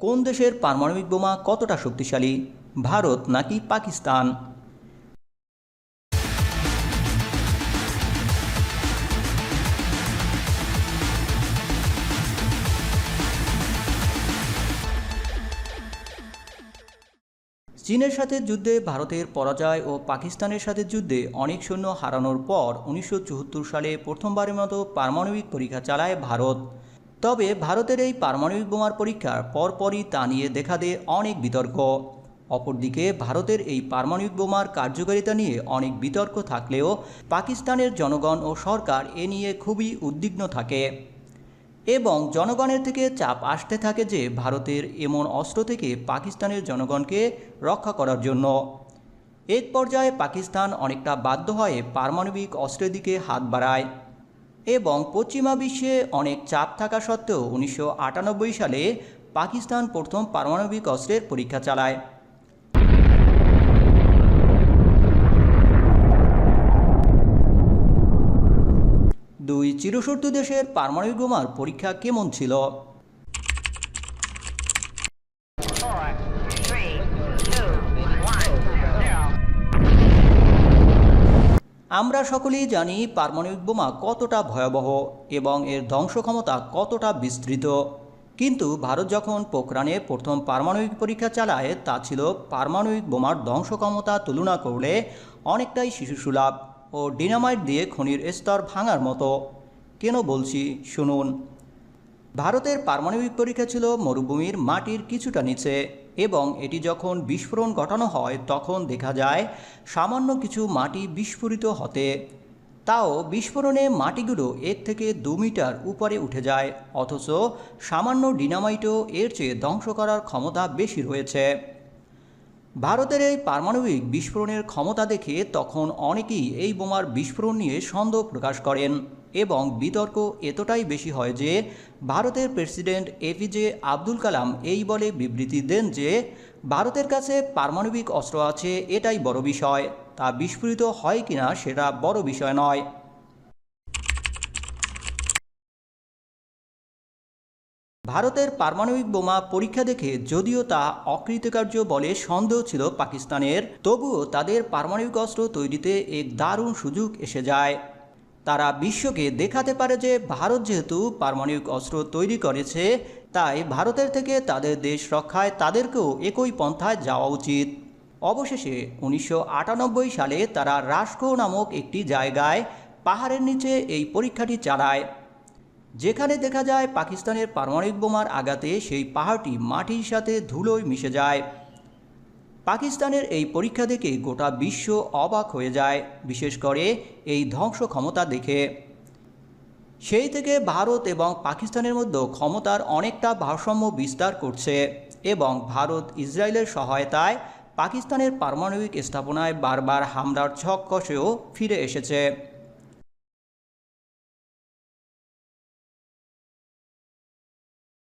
কোন দেশের পারমাণবিক বোমা কতটা শক্তিশালী? ভারত নাকি পাকিস্তান? চীনের সাথে যুদ্ধে ভারতের পরাজয় ও পাকিস্তানের সাথে যুদ্ধে অনেক সৈন্য হারানোর পর উনিশশো চুয়াত্তর সালে প্রথমবারের মতো পারমাণবিক পরীক্ষা চালায় ভারত। তবে ভারতের এই পারমাণবিক বোমার পরীক্ষার পরপরই তা নিয়ে দেখা দেয় অনেক বিতর্ক। অপরদিকে, ভারতের এই পারমাণবিক বোমার কার্যকারিতা নিয়ে অনেক বিতর্ক থাকলেও পাকিস্তানের জনগণ ও সরকার এ নিয়ে খুবই উদ্বিগ্ন থাকে। এবং জনগণের থেকে চাপ আসতে থাকে যে ভারতের এমন অস্ত্র থেকে পাকিস্তানের জনগণকে রক্ষা করার জন্য। এক পর্যায়ে পাকিস্তান অনেকটা বাধ্য হয়ে পারমাণবিক অস্ত্রের দিকে হাত বাড়ায়। এবং পশ্চিমা বিশ্বে অনেক চাপ থাকা সত্ত্বেও উনিশশো আটানব্বই সালে পাকিস্তান প্রথম পারমাণবিক অস্ত্রের পরীক্ষা চালায়। দুই চিরশত্রু দেশের পারমাণবিক বোমার পরীক্ষা কেমন ছিল? আমরা সকলেই জানি পারমাণবিক বোমা কতটা ভয়াবহ এবং এর ধ্বংস ক্ষমতা কতটা বিস্তৃত। কিন্তু ভারত যখন পোখরানে প্রথম পারমাণবিক পরীক্ষা চালায়, তা ছিল পারমাণবিক বোমার ধ্বংস ক্ষমতা তুলনা করলে অনেকটাই শিশুসুলভ ও ডিনামাইট দিয়ে খনির স্তর ভাঙার মতো। কেন বলছি? শুনুন। ভারতের পারমাণবিক পরীক্ষা ছিল মরুভূমির মাটির কিছুটা নিচে। এবং এটি যখন বিস্ফোরণ ঘটানো হয়, তখন দেখা যায় সামান্য কিছু মাটি বিস্ফোরিত হতে, তাও বিস্ফোরণে মাটিগুলো এর থেকে দু মিটার উপরে উঠে যায়, অথচ সামান্য ডিনামাইটও এর চেয়ে ধ্বংস করার ক্ষমতা বেশি রয়েছে। ভারতের এই পারমাণবিক বিস্ফোরণের ক্ষমতা দেখে তখন অনেকেই এই বোমার বিস্ফোরণ নিয়ে সন্দেহ প্রকাশ করেন। এবং বিতর্ক এতটাই বেশি হয় যে ভারতের প্রেসিডেন্ট এপিজে আব্দুল কালাম এই বলে বিবৃতি দেন যে ভারতের কাছে পারমাণবিক অস্ত্র আছে, এটাই বড় বিষয়। তা বিস্ফোরিত হয় কিনা সেটা বড় বিষয় নয়। ভারতের পারমাণবিক বোমা পরীক্ষা দেখে যদিও তা অকৃতকার্য বলে সন্দেহ ছিল পাকিস্তানের, তবুও তাদের পারমাণবিক অস্ত্র তৈরিতে এক দারুণ সুযোগ এসে যায়। তারা বিশ্বকে দেখাতে পারে যে ভারত যেহেতু পারমাণবিক অস্ত্র তৈরি করেছে, তাই ভারতের থেকে তাদের দেশ রক্ষায় তাদেরকেও একই পন্থায় যাওয়া উচিত। অবশেষে উনিশশো আটানব্বই সালে তারা রাস্কো নামক একটি জায়গায় পাহাড়ের নিচে এই পরীক্ষাটি চালায়, যেখানে দেখা যায় পাকিস্তানের পারমাণবিক বোমার আঘাতে সেই পাহাড়টি মাটির সাথে ধুলোয় মিশে যায়। পাকিস্তানের এই পরীক্ষা দেখে গোটা বিশ্ব অবাক হয়ে যায়, বিশেষ করে এই ধ্বংস ক্ষমতা দেখে। সেই থেকে ভারত এবং পাকিস্তানের মধ্যে ক্ষমতার অনেকটা ভারসাম্য বিস্তার করছে এবং ভারত ইসরায়েলের সহায়তায় পাকিস্তানের পারমাণবিক স্থাপনায় বারবার হামলার ছক কষেও ফিরে এসেছে।